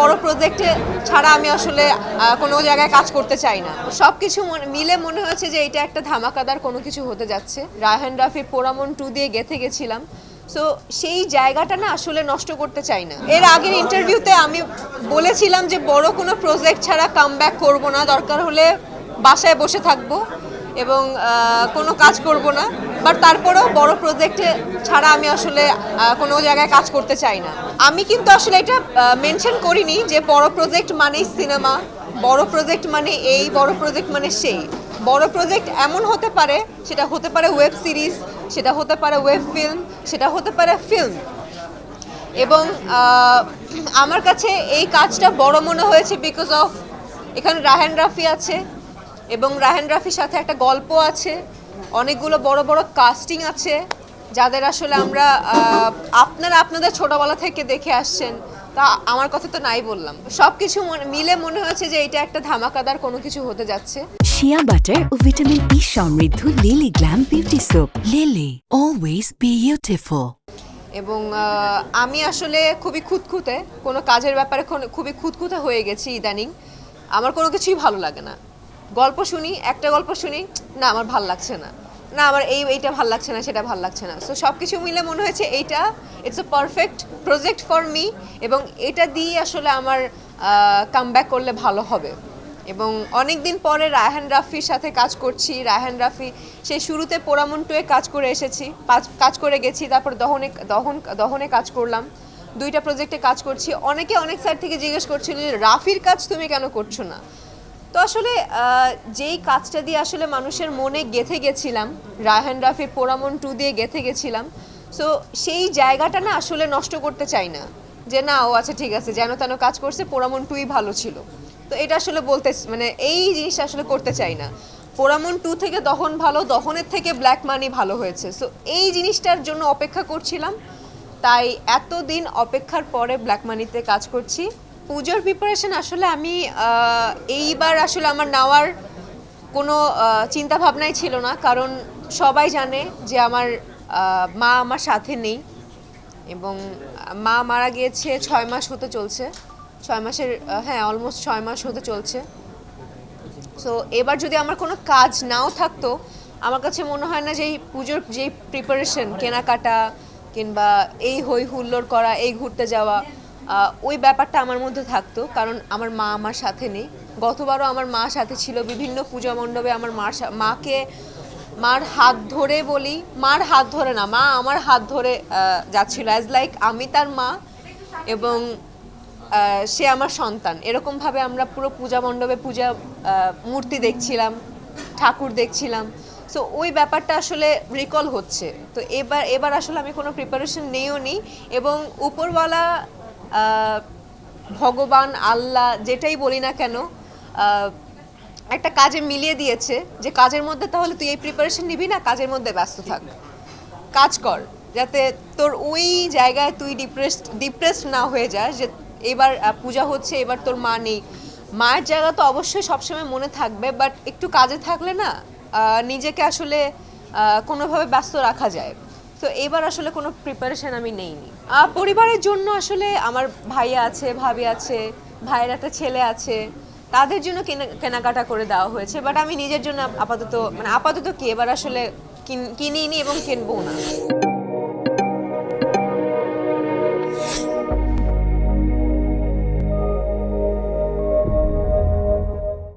বড় প্রজেক্টে ছাড়া আমি আসলে কোনো জায়গায় কাজ করতে চাই না। সব কিছু মিলে মনে হয়েছে যে এটা একটা ধামাকাদার কোনো কিছু হতে যাচ্ছে। রায়হান রাফি পোড়ামন টু দিয়ে গেথে গেছিলাম। সো সেই জায়গাটা না আসলে নষ্ট করতে চাই না। এর আগের ইন্টারভিউতে আমি বলেছিলাম যে বড় কোনো প্রজেক্ট ছাড়া কাম ব্যাক করব না। দরকার হলে বাসায় বসে থাকব। এবং কোনো কাজ করব না। বাট তারপরেও বড় প্রজেক্টে ছাড়া আমি আসলে কোনো জায়গায় কাজ করতে চাই না। আমি কিন্তু আসলে এটা মেনশন করিনি যে বড় প্রজেক্ট মানেই সিনেমা বড় প্রজেক্ট মানে এই, বড় প্রজেক্ট মানে সেই। বড় প্রজেক্ট এমন হতে পারে, সেটা হতে পারে ওয়েব সিরিজ সেটা হতে পারে ওয়েব ফিল্ম সেটা হতে পারে ফিল্ম এবং আমার কাছে এই কাজটা বড় মনে হয়েছে বিকজ অফ এখানে রাহেন রাফি আছে এবং রাহেন রাফির সাথে একটা গল্প আছে অনেকগুলো বড় বড় কাস্টিং আছে যাদের আসলে আমরা আপনারা আপনাদের ছোটবেলা থেকে দেখে আসছেন তা আমার কথা তো নাই বললাম। সব কিছু মিলে মনে হয়েছে যে এটা একটা ধামাকাদার কোনো কিছু হতে যাচ্ছে। শিয়া বাটার ও ভিটামিন ই সমৃদ্ধ Lily glam beauty soap Lily always beautiful এবং আমি আসলে খুবই খুঁতখুঁতে কোনো কাজের ব্যাপারে খুবই খুঁতখুঁতে হয়ে গেছি ইদানিং। আমার কোনো কিছুই ভালো লাগে না। গল্প শুনি, একটা গল্প শুনি, না, আমার ভালো লাগছে না। না, আমার এই, এইটা ভালো লাগছে না, সেটা ভালো লাগছে না। সো সব কিছু মিলে মনে হয়েছে এইটা it's a perfect project for me এবং এটা দিয়ে আসলে আমার কাম ব্যাক করলে ভালো হবে। এবং অনেক দিন পরে রায়হান রাফির সাথে কাজ করছি। রায়হান রাফি সেই শুরুতে পোড়ামন টুয়ে কাজ করে এসেছি কাজ করে গেছি, তারপর দহনে, দহন, দহনে কাজ করলাম। দুইটা প্রজেক্টে কাজ করছি। অনেকে অনেক সাইড থেকে জিজ্ঞেস করছিল, রাফির কাজ তুমি কেন করছ না? তো আসলে যেই কাজটা দিয়ে আসলে মানুষের মনে গেথে গেছিলাম, রায়হান রাফির পোড়ামন টু দিয়ে গেথে গেছিলাম সো সেই জায়গাটা না আসলে নষ্ট করতে চাই না। যে না, ও আচ্ছা ঠিক আছে, যেন তেন কাজ করছে, পোড়ামন টুই ভালো ছিল। তো এটা আসলে বলতে মানে এই জিনিসটা আসলে করতে চাই না। পোড়ামন টু থেকে দহন ভালো, দহনের থেকে ব্ল্যাক মানি ভালো হয়েছে। সো এই জিনিসটার জন্য অপেক্ষা করছিলাম, তাই এতদিন অপেক্ষার পরে ব্ল্যাক মানিতে কাজ করছি। পুজোর প্রিপারেশন আসলে আমি এইবার আসলে আমার নেওয়ার কোনো চিন্তা ভাবনাই ছিল না। কারণ সবাই জানে যে আমার মা আমার সাথে নেই এবং মা মারা গিয়েছে ছয় মাস হতে চলছে। ছয় মাসের হ্যাঁ অলমোস্ট ছয় মাস হতে চলছে। সো এবার যদি আমার কোনো কাজ নাও থাকতো, আমার কাছে মনে হয় না যে এই পুজোর যেই প্রিপারেশন কেনাকাটা কিংবা এই হই হুল্লোড় করা, এই ঘুরতে যাওয়া ওই ব্যাপারটা আমার মধ্যে থাকতো, কারণ আমার মা আমার সাথে নেই। গতবারও আমার মা সাথে ছিল, বিভিন্ন পূজা মণ্ডপে আমার মার মাকে মার হাত ধরে বলি, মার হাত ধরে না, মা আমার হাত ধরে যাচ্ছিল অ্যাজ লাইক আমি তার মা এবং সে আমার সন্তান। এরকমভাবে আমরা পুরো পূজা মণ্ডপে পূজা মূর্তি দেখছিলাম, ঠাকুর দেখছিলাম। সো ওই ব্যাপারটা আসলে রিকল হচ্ছে। তো এবার এবার আসলে আমি কোনো প্রিপারেশন নেইও নি এবং উপরওয়ালা ভগবান, আল্লাহ যেটাই বলি না কেন একটা কাজে মিলিয়ে দিয়েছে যে কাজের মধ্যে তাহলে তুই এই প্রিপারেশন নিবি না, কাজের মধ্যে ব্যস্ত থাক। কাজ কর, যাতে তোর ওই জায়গায় তুই ডিপ্রেসড ডিপ্রেসড না হয়ে যাস যে এবার পূজা হচ্ছে, এবার তোর মা নেই। মায়ের জায়গা তো অবশ্যই সবসময় মনে থাকবে বাট একটু কাজে থাকলে না নিজেকে আসলে কোনোভাবে ব্যস্ত রাখা যায়। তো এবার আসলে কোনো প্রিপারেশন আমি নেইনি। পরিবারের জন্য আসলে আমার ভাইয়া আছে, ভাবি আছে, ভাইয়ের একটা ছেলে আছে, তাদের জন্য কেনা- কেনাকাটা করে দেওয়া হয়েছে বাট আমি নিজের জন্য আপাতত মানে আপাতত কি, এবার আসলে কিন- কিনিনি এবং কিনবো না।